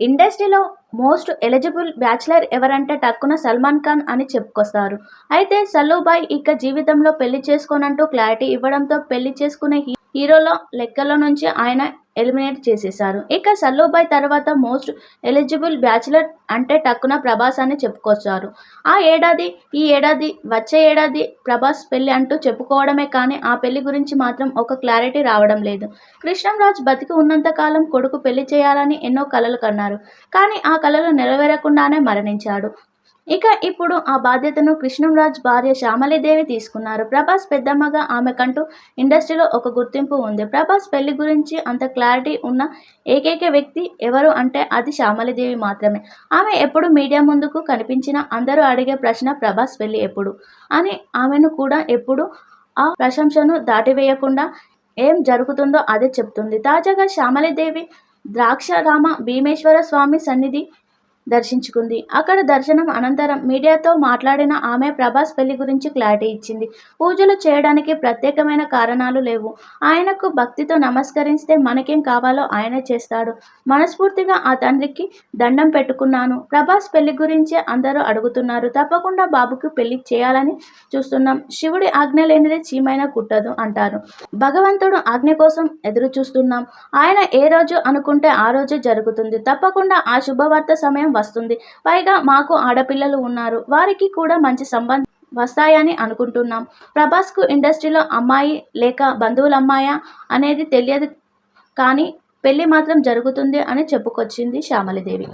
ఇండస్ట్రీలో most eligible bachelor ఎవరంటే టక్కున సల్మాన్ ఖాన్ అని చెప్పుకొస్తారు. అయితే సల్లూభాయ్ ఇక జీవితంలో పెళ్ళి చేసుకోనంటూ క్లారిటీ ఇవ్వడంతో పెళ్ళి చేసుకునే హీ- హీరోల లెక్కల నుంచి ఆయన ఎలిమినేట్ చేసేశారు. ఇక సల్లూభాయ్ తర్వాత మోస్ట్ ఎలిజిబుల్ బ్యాచిలర్ అంటే టక్కున ప్రభాస్ అని చెప్పుకొచ్చారు. ఆ ఏడాది ఈ ఏడాది వచ్చే ఏడాది ప్రభాస్ పెళ్ళి అంటూ చెప్పుకోవడమే కానీ ఆ పెళ్ళి గురించి మాత్రం ఒక క్లారిటీ రావడం లేదు. కృష్ణంరాజ్ బతికి ఉన్నంత కాలం కొడుకు పెళ్ళి చేయాలని ఎన్నో కలలు కన్నారు. కానీ ఆ కలలు నెరవేరకుండానే మరణించాడు. ఇక ఇప్పుడు ఆ బాధ్యతను కృష్ణంరాజ్ భార్య శ్యామలీదేవి తీసుకున్నారు. ప్రభాస్ పెద్దమ్మగా ఆమెకంటూ ఇండస్ట్రీలో ఒక గుర్తింపు ఉంది. ప్రభాస్ పెళ్ళి గురించి అంత క్లారిటీ ఉన్న ఏకైక వ్యక్తి ఎవరు అంటే అది శ్యామలీదేవి మాత్రమే. ఆమె ఎప్పుడు మీడియా ముందుకు కనిపించినా అందరూ అడిగే ప్రశ్న ప్రభాస్ పెళ్ళి ఎప్పుడు అని ఆమెను కూడా ఎప్పుడు ఆ ప్రశంసను దాటివేయకుండా ఏం జరుగుతుందో అదే చెప్తుంది. తాజాగా శ్యామలీదేవి ద్రాక్షారామ భీమేశ్వర స్వామి సన్నిధి దర్శించుకుంది. అక్కడ దర్శనం అనంతరం మీడియాతో మాట్లాడిన ఆమె ప్రభాస్ పెళ్ళి గురించి క్లారిటీ ఇచ్చింది. పూజలు చేయడానికి ప్రత్యేకమైన కారణాలు లేవు. ఆయనకు భక్తితో నమస్కరిస్తే మనకేం కావాలో ఆయనే చేస్తాడు. మనస్ఫూర్తిగా ఆ తండ్రికి దండం పెట్టుకున్నాను. ప్రభాస్ పెళ్ళి గురించే అందరూ అడుగుతున్నారు. తప్పకుండా బాబుకు పెళ్ళి చేయాలని చూస్తున్నాం. శివుడి ఆజ్ఞ లేనిదే చీమైన కుట్టదు అంటారు. భగవంతుడు ఆజ్ఞ కోసం ఎదురు చూస్తున్నాం ఆయన ఏ రోజు అనుకుంటే ఆ రోజే జరుగుతుంది. తప్పకుండా ఆ శుభవార్త సమయం వస్తుంది. పైగా మాకు ఆడపిల్లలు ఉన్నారు. వారికి కూడా మంచి సంబంధం వస్తాయని అనుకుంటున్నాం. ప్రభాస్కు ఇండస్ట్రీలో అమ్మాయి లేక బంధువుల అమ్మాయా అనేది తెలియదు కానీ పెళ్ళి మాత్రం జరుగుతుంది అని చెప్పుకొచ్చింది శ్యామలదేవి.